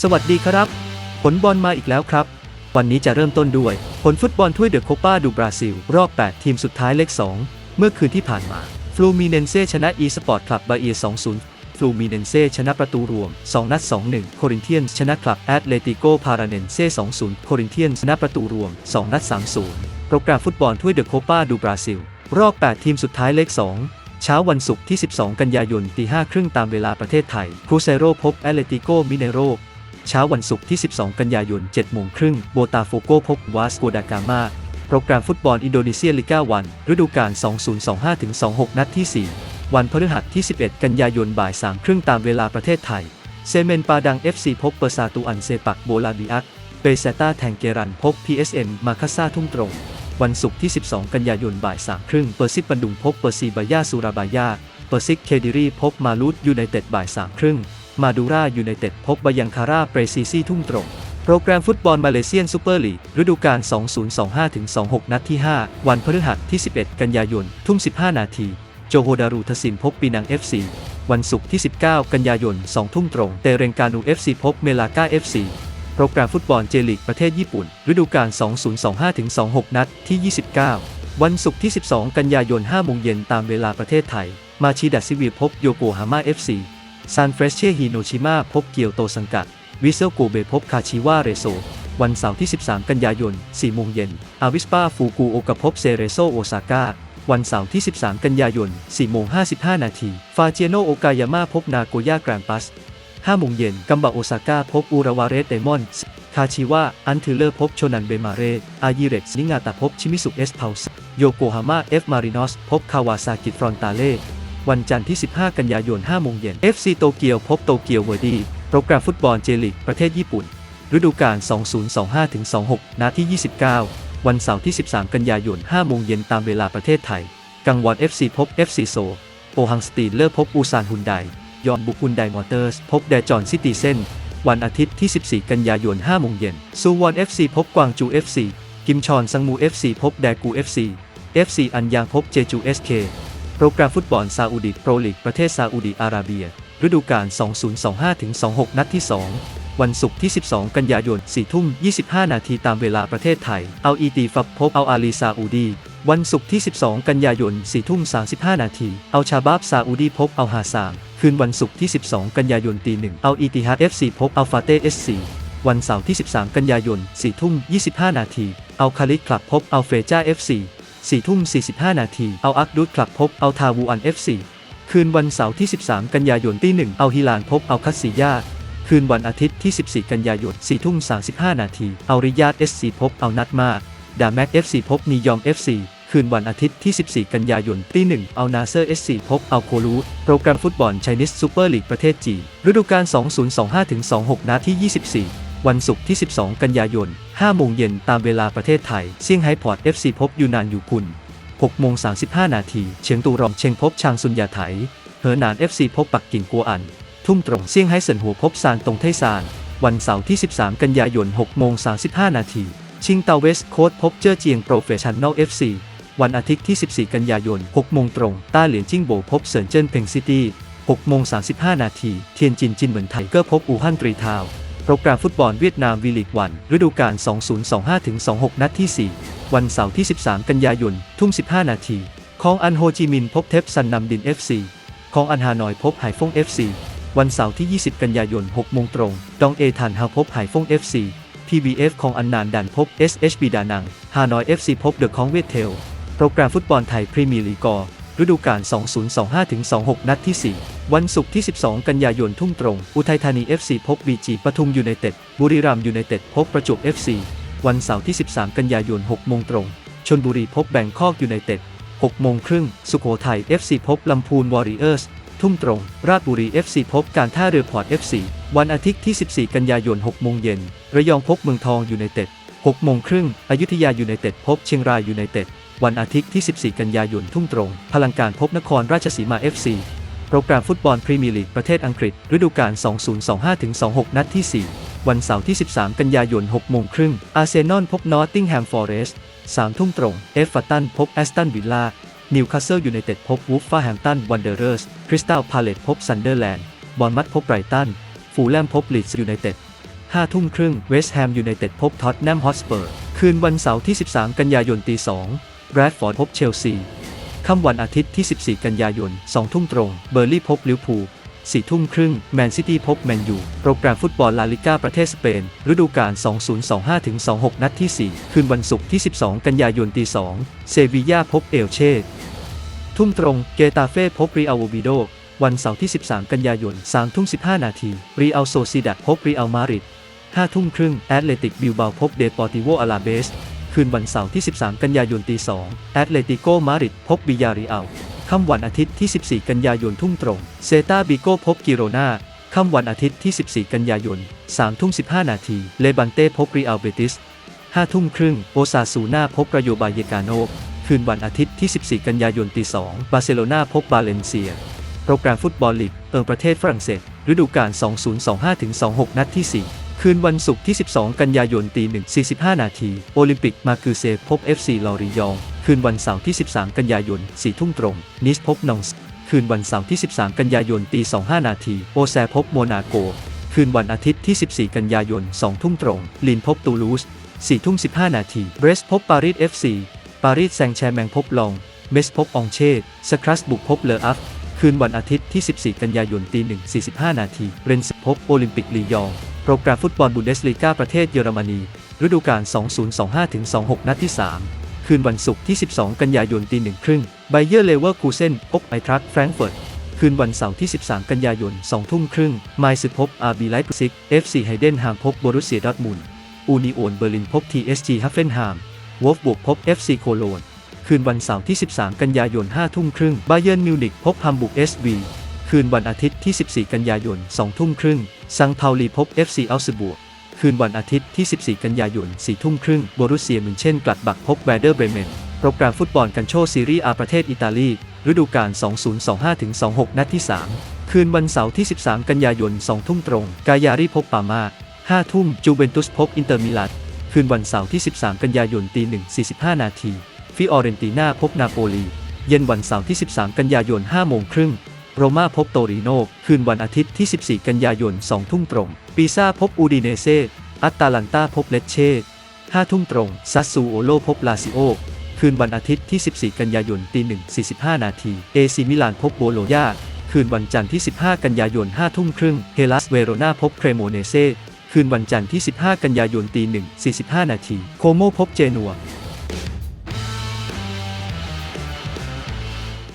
สวัสดีครับ ผลบอลมาอีกแล้วครับ วันนี้จะเริ่มต้นด้วย ผลฟุตบอลถ้วยเดอะโคปาดูบราซิล รอบ 8 ทีมสุดท้ายเลข 2 เมื่อคืนที่ผ่านมา ฟลูมิเนนเซ่ชนะอีสปอร์ตคลับบาเอีย2-0 ฟลูมิเนนเซ่ชนะประตูรวม 2 นัด 2-1 โครินเทียนชนะคลับแอตเลติโกพาราเนนเซ่2-0 โครินเทียนชนะประตูรวม 2 นัด 3-0 โปรแกรมฟุตบอลถ้วยเดอะโคปาดูบราซิล รอบ 8 ทีมสุดท้ายเลข 2เช้าวันศุกร์ที่ 12 กันยายนตี5ครึ่งตามเวลาประเทศไทยครูเซโรพบแอตเลติโกมิเนโร เช้าวันศุกร์ที่ 12 กันยายน7โมงครึ่งโบตาโฟโกพบวาสโกดากามาโปรแกรมฟุตบอลอินโดนีเซียลิก้าวัน ฤดูกาล 2025-26 นัดที่ 4 วันพฤหัสที่ 11 กันยายนบ่าย3ครึ่งตามเวลาประเทศไทย เซเมนปาดัง FC พบเปอร์ซาตูอันเซปักโบลาบิอักเปเซต้าแทงเกรันพบ PSN มาคาซาทุ่งตรง วันศุกร์ที่ 12 กันยายนบ่าย3ครึ่งเปอร์ซิกบันดุงพบเปอร์ซีบายาสุราบายาเปอร์ซิกเคดิรีพบมาลูดยูไนเต็ดบ่าย3ครึ่ง มาดูรายูไนเต็ดพบบายังคาร่าเปรซีซี่ทุ่งตรง โปรแกรมฟุตบอลมาเลเซียนซูเปอร์ลีกฤดูกาล 2025-26 นัดที่ 5 วันพฤหัสที่ 11 กันยายน ทุ่ม 15 นาที โจโฮดารูทศินพบปีนัง FC วันศุกร์ที่ 19 กันยายน 2 ทุ่มตรง เตเรงกานู FC พบเมลาก้า FC โปรแกรมฟุตบอลเจลีกประเทศญี่ปุ่น ฤดูกาล 2025-26 นัดที่ 29 วันศุกร์ที่ 12 กันยายน5โมงเย็นตามเวลาประเทศไทย มาชิดะซิวิพบโยโกฮาม่า FC ซานเฟรเช่ฮิโนชิมาพบเกียวโตสังกัด วิเซลโกเบพบคาชิวาเรโซ วันเสาร์ที่ 13 กันยายน4โมงเย็น อาวิสปาฟูกุโอกะพบเซเรโซโอซาก้า วันเสาร์ที่ 13 กันยายน4โมง55 นาที ฟาเจโนโอกายาม่าพบนาโกย่าแกรนปัส5โมงเย็นกัมบะโอซาก้าพบอูราวาเรสเดมอนส์คาชิวะอันเทเลอร์พบโชนันเบมาเร อายิเร็กซ์นิงาตาพบชิมิสุเอสเพาส์โยโกฮาม่าเอฟมารินอสพบคาวาซากิฟรอนตาเล่ วันจันทร์ที่ 15 กันยายน 5 โมงเย็น FC โตเกียวพบโตเกียวเวอร์ดีโปรแกรมฟุตบอลเจลิกประเทศญี่ปุ่น ฤดูกาล 2025-26นัดที่ 29 วันเสาร์ที่ 13 กันยายน 5 โมงเย็นตามเวลาประเทศไทย กังวอน FC พบ FC โซ โปฮังสตีเลอร์พบอูซานฮุนได ยอนบุกฮุนไดมอเตอร์ส พบแดจอนซิตี้เซนวันอาทิตย์ที่ 14 กันยายน 5 โมงเย็น ซูวอน FC พบกวางจู FC กิมชอนซังมู FC พบแดกู FC FC อันยางพบเจจู SK โป รแกรมฟุตบอลซาอุดิโปรลีกประเทศซาอุดิอาระเบีย ฤดูกาล 2025-26 นัดที่ 2 วันศุกร์ที่ 12 กันยายน 4 ทุ่ม 25 นาทีตามเวลาประเทศไทย เอาอีตีฟับพบเอาอาลีซาอุดี วันศุกร์ที่ 12 กันยายน 4 ทุ่ม 35 นาที เอาชาบาบซาอุดีพบเอาฮาซาม คืนวันศุกร์ที่ 12 กันยายนตีหนึ่งเอาอีติฮัด FC พบเอาฟาเต้ SC วันเสาร์ที่ 13 กันยายน 4 ทุ่ม 25 นาที เอาคาลิกคลับพบเอาเฟจ้า FC 4ทุ่ม 45 นาที เอาอักดุดคลับพบ เอาทาวูอัน FC คืนวันเสาร์ที่ 13 กันยายนตีหนึ่งเอาฮิลานพบ เอาคัสซิยาคืนวันอาทิตย์ที่ 14 กันยายน4ทุ่ม 35 นาที เอาริยาด SC พบ เอานัดมา ดาแม็ก FC พบนียอม FC คืนวันอาทิตย์ที่ 14 กันยายนตีหนึ่งเอานาเซอร์ SC พบ เอาโคลู โปรแกรมฟุตบอลไชนิสซูเปอร์ลีกประเทศจีนฤดูกาล 2025-26นัดที่ 24 วันศุกร์ที่ 12 กันยายน 5 โมงเย็นตามเวลาประเทศไทย เซี่ยงไฮ้พอร์ต FC พบยูนานอยู่คุน6โมง35 นาที เฉียงตูรองเชงพบชางซุนยาไถ เหอหนาน FC พบปักกิ่งกัวอัน ทุ่มตรงเซี่ยงไฮ้เซินหัวพบซานตงไทซาน วันเสาร์ที่ 13 กันยายน6โมง35 นาทีชิงเตาเวสโค้ดพบเจ้อเจียงโปรเฟชชั่นอล FC วันอาทิตย์ที่ 14 กันยายน 6 โมงตรง ต้าเหรียญจิ้งโบพบเซินเจิ้นเพ็งซิตี้ 6 โมง 35 นาที เทียนจินจินเหมือนไทเกอร์พบอู่ฮั่นตรีทาว โปรแกรมฟุตบอลเวียดนามวีลีกวันฤดูกาล 2025-26 นัดที่ 4 วันเสาร์ที่ 13 กันยายน ทุ่ม 15 นาทีคองอันโฮจิมินพบเทปซันนำดิน FC คองอันฮานอยพบไห่ฟง FC วันเสาร์ที่ 20 กันยายน 6 โมงตรง ดองเอทันฮาพบไห่ฟง FC PBF ของอันนานดันพบ SHB ดานัง ฮานอย FC พบเดอะคองเวทเทล โปรแกรมฟุตบอลไทยพรีเมียร์ลีก ฤดูกาล 2025-26 นัดที่ 4 วันศุกร์ที่ 12 กันยายนทุ่มตรง อุทัยธานี FC พบ BG ปทุมยูไนเต็ด บุรีรัมย์ยูไนเต็ด พบประจวบ FC วันเสาร์ที่ 13 กันยายน 6 โมงตรง ชนบุรีพบแบงคอกยูไนเต็ด 6 โมงครึ่ง สุโขทัย FC พบลำพูนวอริเออร์ส ทุ่มตรง ราชบุรี FC พบการท่าเรือพอร์ต FC วันอาทิตย์ที่ 14 กันยายน 6 โมงเย็น ระยองพบเมืองทองยูไนเต็ด 6 โมงครึ่ง อยุธยายูไนเต็ด พบเชียงรายยูไนเต็ด วันอาทิตย์ที่ 14 กันยายนทุ่มตรง พลังการพบนครราชสีมา FC โปรแกรมฟุตบอลพรีเมียร์ลีกประเทศอังกฤษ ฤดูกาล 2025-26 นัดที่ 4 วันเสาร์ที่ 13 กันยายน6โมงครึ่ง อาร์เซนอลพบนอตติงแฮมฟอร์เรสต์3ทุ่มตรง เอฟเวอร์ตันพบแอสตันวิลล่า นิวคาสเซิลยูไนเต็ดพบวูฟฟาแฮมตันวันเดอร์เรสคริสตัลพาเลตพบซันเดอร์แลนด์ บอลมัดพบไบรตัน ฟูลแลมพบลีดส์ยูไนเต็ด5ทุ่มครึ่ง เวสต์แฮมยูไนเต็ดพบท็อตแนมฮอตสเปอร์ คืนวันเสาร์ที่ 13 กันยายนตี2 แบรดฟอร์ดพบเชลซี ค่ำวันอาทิตย์ที่ 14 กันยายน 2 ทุ่มตรง เบอร์ลี่พบลิเวอร์พูล4ทุ่มครึ่ง แมนซิตี้พบแมนยู โปรแกรมฟุตบอลลาลิก้าประเทศสเปน ฤดูกาล 2025-26 นัดที่ 4 คืนวันศุกร์ที่ 12 กันยายนตี2เซบีย่าพบเอลเช่ ทุ่มตรง เกตาเฟ่พบรีอัลโอวิโด วันเสาร์ที่ 13 กันยายน3ทุ่ม15 นาที รีอัลโซซิดัดพบรีอัลมาริด5ทุ่มครึ่ง แอตเลติกบิลบาพบเดปอร์ติโวอาลาเบส คืนวันเสาร์ที่ 13 กันยายนตี2แอตเลติโกมาดริดพบบิยาริอัลค่ำวันอาทิตย์ที่ 14 กันยายนทุ่มตรง เซตาบิโกพบกิโรนาค่ำวันอาทิตย์ที่ 14 กันยายน3ทุ่ม15 นาที เลบันเต้พบรีอัลเบติส5ทุ่มครึ่ง โอซาซูนาพบระโยบายเยกาโนคืนวันอาทิตย์ที่ 14 กันยายนตี2บาร์เซโลนาพบบาเลนเซีย โปรแกรมฟุตบอลลีกเอิงประเทศฝรั่งเศสฤดูกาล2025-26 นัดที่ 4 คืนวันศุกร์ที่ 12 กันยายนตี1 45 นาที โอลิมปิกมากือเซพบ FC ลอริยอง คืนวันเสาร์ที่ 13 กันยายน 4 ทุ่มตรง นิสพบนองส์คืนวันเสาร์ที่ 13 กันยายนตี25 นาทีโอแซพบโมนาโก คืนวันอาทิตย์ที่ 14 กันยายน 2 ทุ่มตรง ลินพบตูลูส 4 ทุ่ม 15 นาทีเบรสพบปารีส FC ปารีสแซงแชร์แมงพบลอง เมสพบองเช่สครัสบุกพบเลออัฟ คืนวันอาทิตย์ที่ 14 กันยายนตี1 45 นาทีเรนส์พบโอลิมปิกลียองโปรแกรมฟุตบอลบุนเดสลีกาประเทศเยอรมนี ฤดูกาล 2025-26 นัดที่ 3 คืนวันศุกร์ที่ 12 กันยายนตี1ครึ่งไบเยอร์เลเวอร์คูเซนพบไอทรัคแฟรงก์เฟิร์ตคืนวันเสาร์ที่ 13 กันยายน 2 ทุ่มครึ่ง ไมซ์พบอาร์บีไลป์ซิก FC ไฮเดนฮามพบบอรุสเซียดอทมุนอูนิโอนเบอร์ลินพบ TSG ฮัฟเฟนฮามวอฟบวกพบ FC โคโลน คืนวันเสาร์ที่ 13 กันยายน5ทุ่มครึ่งบาเยิร์นมิวนิกพบฮัมบุก SV คืนวันอาทิตย์ที่ 14 กันยายน2ทุ่มครึ่งซังเทาลีพบ FC อัลสบูร์คืนวันอาทิตย์ที่ 14 กันยายน4ทุ่มครึ่งบรุสเซียมินเช่นกลัดบักพบแวเดอร์เบรเมนโปรแกรมฟุตบอลกันโชซีรีอาประเทศอิตาลี ฤดูกาล 2025-26 นัดที่ 3 คืนวันเสาร์ที่ 13 กันยายน 2 ทุ่มตรง กายารีพบปามา5ทุ่มจูเวนตุสพบอินเตอร์มิลานคืนวันเสาร์ที่ 13 กันยายนตี1 45 นาที ฟิออเรนติน่าพบนาโปลี เย็นวันเสาร์ที่ 13 กันยายน 5 โมงครึ่ง โรม่าพบโตริโน คืนวันอาทิตย์ที่ 14 กันยายน 2 ทุ่มตรง ปีซ่าพบอูดิเนเซอัตตาลันตาพบเลเช่5ทุ่มตรง ซัสซูโอโลพบลาซิโอ คืนวันอาทิตย์ที่ 14 กันยายนตี1 45 นาทีเอซิมิลานพบโบโลญาคืนวันจันทร์ที่ 15 กันยายน 5 ทุ่มครึ่ง เฮลัสเวโรนาพบเครโมเนเซคืนวันจันทร์ที่ 15 กันยายนตี1 45 นาที โคโมพบเจนัว